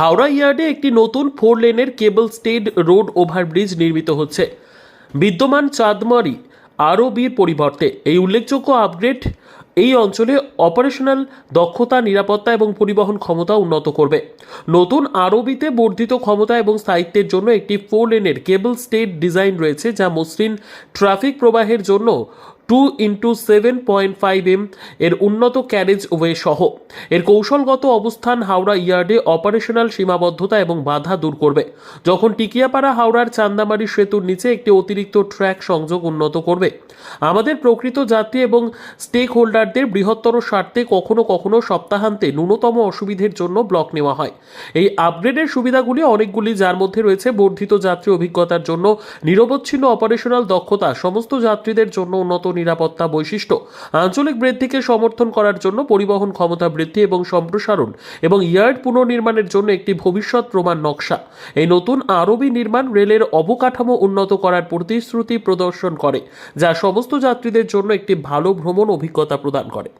হাওড়া ইয়ার্ডে একটি নতুন ফোর লেনের কেবল স্টেড রোড ওভারব্রিজ নির্মিত হচ্ছে। বিদ্যমান চাঁদমারি আরও বির পরিবর্তে। এই উল্লেখযোগ্য আপগ্রেড এই অঞ্চলে অপারেশনাল দক্ষতা, নিরাপত্তা এবং পরিবহন ক্ষমতা উন্নত করবে। নতুন আরবিতে বর্ধিত ক্ষমতা এবং স্থায়িত্বের জন্য একটি ফোর লেনের কেবল স্টেট ডিজাইন রয়েছে, যা মসৃণ ট্রাফিক প্রবাহের জন্য two into seven point five M এর উন্নত ক্যারেজ ওয়ে সহ। এর কৌশলগত অবস্থান হাওড়া ইয়ার্ডে অপারেশনাল সীমাবদ্ধতা এবং বাধা দূর করবে। যখন টিকিয়াপাড়া হাওড়ার চান্দামারি সেতুর নিচে একটি অতিরিক্ত ট্র্যাক সংযোগ উন্নত করবে। আমাদের প্রকৃত যাত্রী এবং স্টেক হোল্ডারদের বৃহত্তর স্বার্থে কখনো কখনো সপ্তাহান্তে ন্যূনতম অসুবিধের জন্য ব্লক নেওয়া হয়। এই আপগ্রেডের সুবিধাগুলি অনেকগুলি, যার মধ্যে রয়েছে বর্ধিত যাত্রী অভিজ্ঞতার জন্য, নিরবচ্ছিন্ন অপারেশনাল দক্ষতা, সমস্ত যাত্রীদের জন্য উন্নত নিরাপত্তা বৈশিষ্ট্য। আঞ্চলিক বৃদ্ধিকে সমর্থন করার জন্য পরিবহন ক্ষমতা বৃদ্ধি এবং সম্প্রসারণ এবং ইয়ার্ড পুনর্নির্মাণের জন্য একটি ভবিষ্যৎ প্রমাণ নকশা। এই নতুন আরবি নির্মাণ রেলের অবকাঠামো উন্নত করার প্রতিশ্রুতি প্রদর্শন করে, যা সমস্ত যাত্রীদের জন্য একটি ভালো ভ্রমণ অভিজ্ঞতা প্রদান করে।